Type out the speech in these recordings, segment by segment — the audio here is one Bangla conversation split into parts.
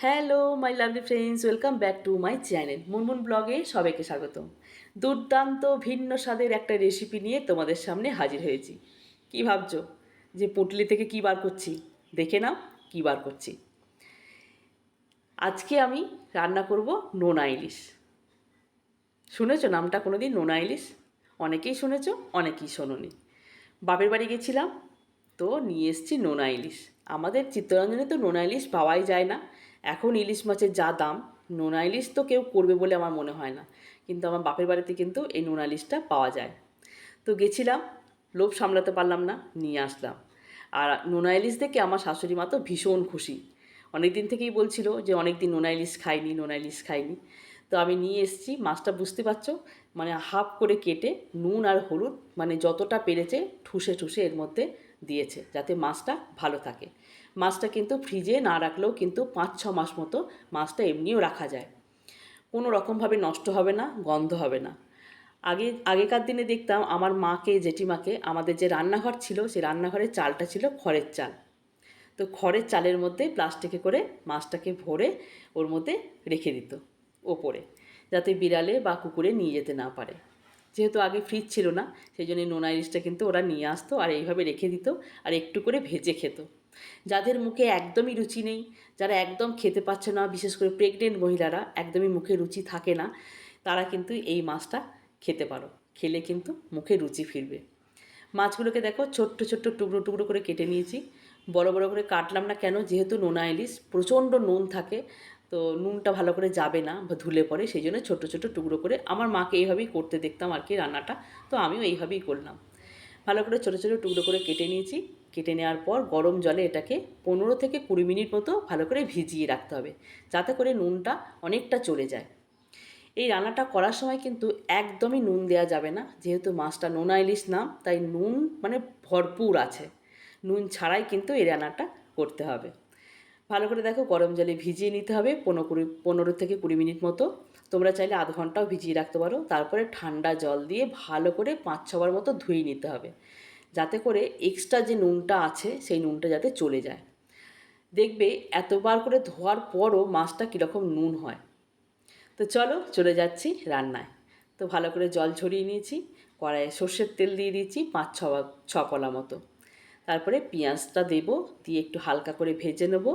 Hello my lovely friends welcome back to my channel Munmun ব্লগে সবাইকে স্বাগতম। দুর্দান্ত ভিন্ন স্বাদের একটা রেসিপি নিয়ে তোমাদের সামনে হাজির হয়েছি। কি ভাবছ? যে পুঁটলি থেকে কী বার করছি? দেখে নাও, কী বার করছি। আজকে আমি রান্না করব নোনা ইলিশ। শুনেছো নামটা কোনো দিন নোনা ইলিশ? অনেকেই শুনেছো, অনেকেই শোনোনি। বাপের বাড়ি গেছিলাম তো নিয়ে এসেছি নোনা ইলিশ। আমাদের চিত্তরঞ্জনে তো নোনা ইলিশ পাওয়াই যায় না। এখন ইলিশ মাছের যা দাম, নোনা ইলিশ তো কেউ করবে বলে আমার মনে হয় না। কিন্তু আমার বাপের বাড়িতে কিন্তু এই নোনা ইলিশটা পাওয়া যায়। তো গেছিলাম, লোভ সামলাতে পারলাম না, নিয়ে আসলাম। আর নোনা ইলিশ দেখে আমার শাশুড়ি মা তো ভীষণ খুশি। অনেক দিন থেকেই বলছিল যে অনেক দিন নোনা ইলিশ খাইনি, নোনা ইলিশ খাইনি। তো আমি নিয়ে এসেছি, মাছটা বুঝতে পারছ? মানে হাফ করে কেটে নুন আর হলুদ মানে যতটা পেরেছে ঠুসে ঠুসে এর মধ্যে দিয়েছে, যাতে মাছটা ভালো থাকে। মাছটা কিন্তু ফ্রিজে না রাখলেও কিন্তু পাঁচ, ছ মাস মতো মাছটা এমনিও রাখা যায়। কোনো রকমভাবে নষ্ট হবে না, গন্ধ হবে না। আগে, আগেকার দিনে দেখতাম আমার মাকে, জেঠিমাকে আমাদের যে রান্নাঘর ছিল, সেই রান্নাঘরের চালটা ছিল খড়ের চাল। তো খড়ের চালের মধ্যে প্লাস্টিকে করে মাছটাকে ভরে ওর মধ্যে রেখে দিত, ওপরে। যাতে বিড়ালে বা কুকুরে নিয়ে যেতে না পারে। যেহেতু আগে ফ্রিজ ছিল না, সেই জন্য নোনা ইলিশটা কিন্তু ওরা নিয়ে আসতো আর এইভাবে রেখে দিত আর একটু করে ভেজে খেত। যাদের মুখে একদমই রুচি নেই, যারা একদম খেতে পাচ্ছে না, বিশেষ করে প্রেগনেন্ট মহিলারা, একদমই মুখে রুচি থাকে না, তারা কিন্তু এই মাছটা খেতে পারো। খেলে কিন্তু মুখে রুচি ফিরবে। মাছগুলোকে দেখো ছোট্ট ছোট্ট টুকরো টুকরো করে কেটে নিয়েছি। বড় বড় করে কাটলাম না কেন, যেহেতু নোনা ইলিশ, প্রচণ্ড নুন থাকে তো নুনটা ভালো করে যাবে না বা ধুলে পরে সেই জন্য ছোটো ছোটো টুকরো করে আমার মাকে এইভাবেই করতে দেখতাম আর কি রান্নাটা। তো আমিও এইভাবেই করলাম। ভালো করে ছোটো ছোটো টুকরো করে কেটে নিয়েছি। কেটে নেওয়ার পর গরম জলে এটাকে পনেরো থেকে কুড়ি মিনিট মতো ভালো করে ভিজিয়ে রাখতে হবে যাতে করে নুনটা অনেকটা চলে যায়। এই রান্নাটা করার সময় কিন্তু একদমই নুন দেওয়া যাবে না। যেহেতু মাছটা নোনা ইলিশ নাম, তাই নুন মানে ভরপুর আছে। নুন ছাড়াই কিন্তু এই রান্নাটা করতে হবে। ভালো করে দেখো, গরম জলে ভিজিয়ে নিতে হবে পনেরো কুড়ি, পনেরো থেকে কুড়ি মিনিট মতো। তোমরা চাইলে আধ ঘন্টাও ভিজিয়ে রাখতে পারো। তারপরে ঠান্ডা জল দিয়ে ভালো করে পাঁচ ছবার মতো ধুয়ে নিতে হবে। যাতে করে এক্সট্রা যে নুনটা আছে, সেই নুনটা যাতে চলে যায়। দেখবে এতবার করে ধোয়ার পরও মাছটা কীরকম নুন হয়। তো চলো, চলে যাচ্ছি রান্নায়। তো ভালো করে জল ছড়িয়ে নিয়েছি, কড়াইয়ে সর্ষের তেল দিয়ে দিয়েছি পাঁচ ছ কলা মতো। তারপরে পেঁয়াজটা দেবো, দিয়ে একটু হালকা করে ভেজে নেব।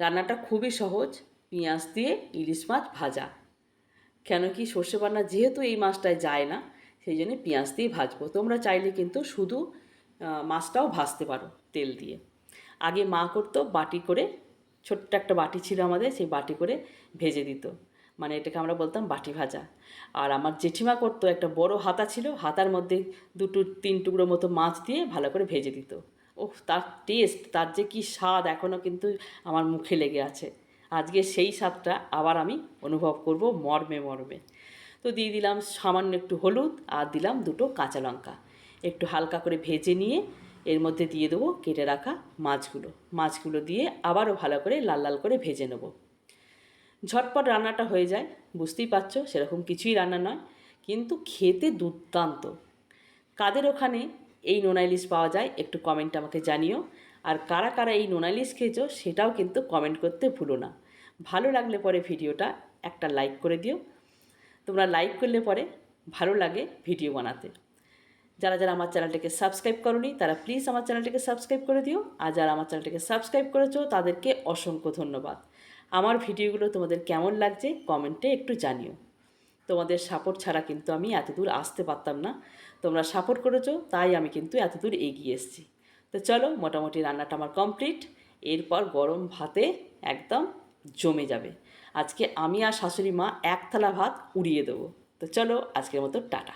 রান্নাটা খুবই সহজ। পেঁয়াজ দিয়ে ইলিশ মাছ ভাজা। কেন কি সর্ষে বান্না যেহেতু এই মাছটায় যায় না, সেই জন্য পেঁয়াজ দিয়ে ভাজবো। তোমরা চাইলে কিন্তু শুধু মাছটাও ভাজতে পারো তেল দিয়ে। আগে মা করতো বাটি করে, ছোট্ট একটা বাটি ছিল আমাদের, সেই বাটি করে ভেজে দিত। মানে এটাকে আমরা বলতাম বাটি ভাজা। আর আমার জেঠিমা করতো একটা বড় হাতা ছিল, হাতার মধ্যে দুটো, তিন টুকরো মতো মাছ দিয়ে ভালো করে ভেজে দিত। ও তার টেস্ট তার যে কী স্বাদ এখনও কিন্তু আমার মুখে লেগে আছে। আজকে সেই স্বাদটা আবার আমি অনুভব করব মর্মে মর্মে। তো দিয়ে দিলাম সামান্য একটু হলুদ আর দিলাম দুটো কাঁচা লঙ্কা। একটু হালকা করে ভেজে নিয়ে এর মধ্যে দিয়ে দেবো কেটে রাখা মাছগুলো। মাছগুলো দিয়ে আবারও ভালো করে লাল লাল করে ভেজে নেব। ঝটপট রান্নাটা হয়ে যায়, বুঝতেই পারছ সেরকম কিছুই রান্না নয়, কিন্তু খেতে দুর্দান্ত। কাদের ওখানে এই নোনা ইলিশ পাওয়া যায়, একটু কমেন্ট আমাকে জানিও। আর কারা কারা এই নোনা ইলিশ খেয়েছো, সেটাও কিন্তু কমেন্ট করতে ভুলো না। ভালো লাগলে পরে ভিডিওটা একটা লাইক করে দিও। তোমরা লাইক করলে পরে ভালো লাগে ভিডিও বানাতে। যারা যারা আমার চ্যানেলটিকে সাবস্ক্রাইব করনি, তারা প্লিজ আমার চ্যানেলটিকে সাবস্ক্রাইব করে দিও। আর যারা আমার চ্যানেলটিকে সাবস্ক্রাইব করেছ, তাদেরকে অসংখ্য ধন্যবাদ। আমার ভিডিওগুলো তোমাদের কেমন লাগছে কমেন্টে একটু জানিও। তোমাদের সাপোর্ট ছাড়া কিন্তু আমি এত দূর আসতে পারতাম না। তোমরা সাপোর্ট করেছ, তাই আমি কিন্তু এত দূর এগিয়ে এসেছি। তো চলো, মোটামুটি রান্নাটা আমার কমপ্লিট এরপর গরম ভাতে একদম জমে যাবে। আজকে আমি আর শাশুড়ি মা এক থালা ভাত উড়িয়ে দেবো। তো চলো, আজকের মতো টাটা।